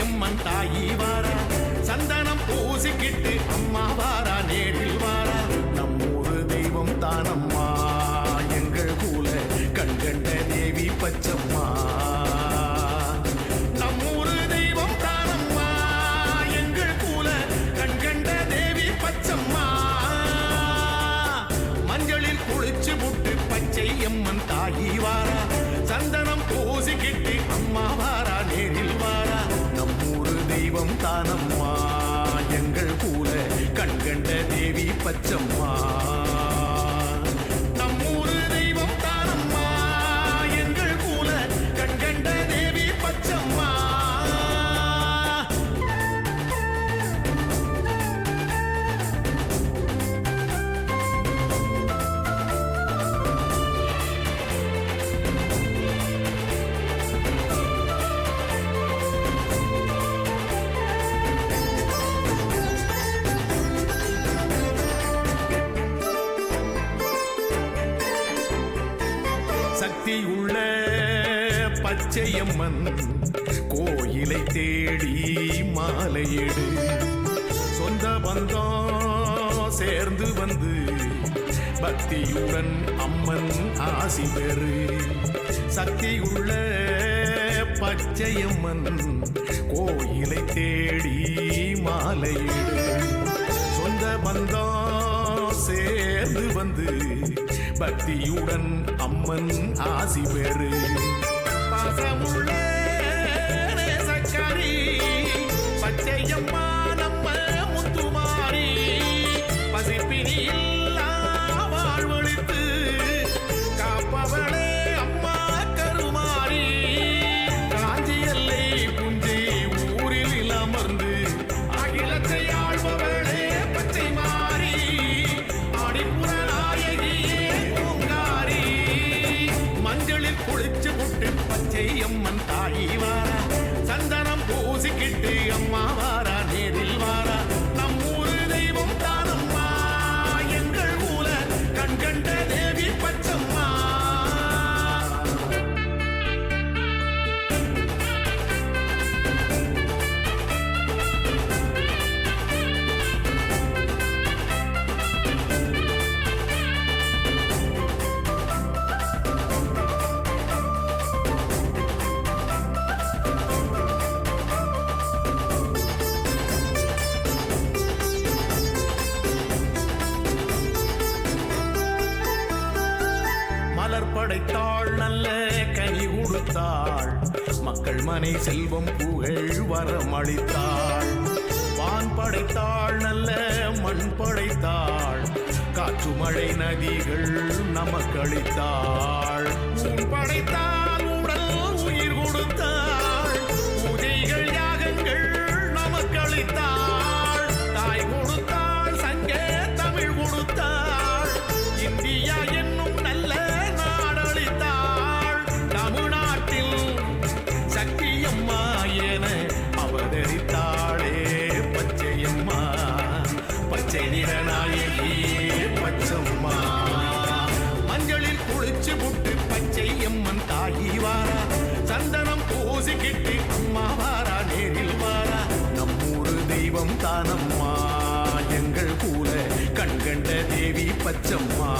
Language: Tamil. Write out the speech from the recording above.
அம்மன் தாயி வாரா. சந்தனம் பூசிக்கிட்டு அம்மா வாரா. நேரில் வாரா. தானம்மா எங்கள் கூல கண்கண்ட தேவி பச்சம்மா. சக்தி உள்ள பச்சையம்மன் கோயிலை தேடி மாலையிடு. சொந்த பந்தம் சேர்ந்து வந்து பக்தியுடன் அம்மன் ஆசி பெறு. சக்தி உள்ள பச்சையம்மன் கோயிலை தேடி மாலையிடு. சொந்த பந்தம் சேர்ந்து வந்து பக்தியுடன் அம்மன் ஆசி பெறு. பசமுள்ள குளிச்சு புட்டு பச்சை அம்மன் தாயி வாரா. சந்தனம் பூசிக்கிட்டு அம்மா வாரா. நீ மலர் படைத்தாள் நல்ல கனி கொடுத்தாள். மக்கள் மனை செல்வம் புகழ் வரம் அளித்தாள். வான் படைத்தாள் நல்ல மண் படைத்தாள். காற்று மழை நதிகள் நமக்களித்தாள் ஊன் படைத்தாள் என அவதரித்தாளே. பச்சையம்மா பச்சை நிறநாயகியே பச்சம்மா மஞ்சளில் குளிச்சு புட்டு பச்சை அம்மன் தாயி வாரா. சந்தனம் பூசிக்கிட்டு அம்மா வாரா நேரில் வாரா. நம்மூரு தெய்வம் தானம்மா. எங்கள் கூல கண்கண்ட தேவி பச்சம்மா.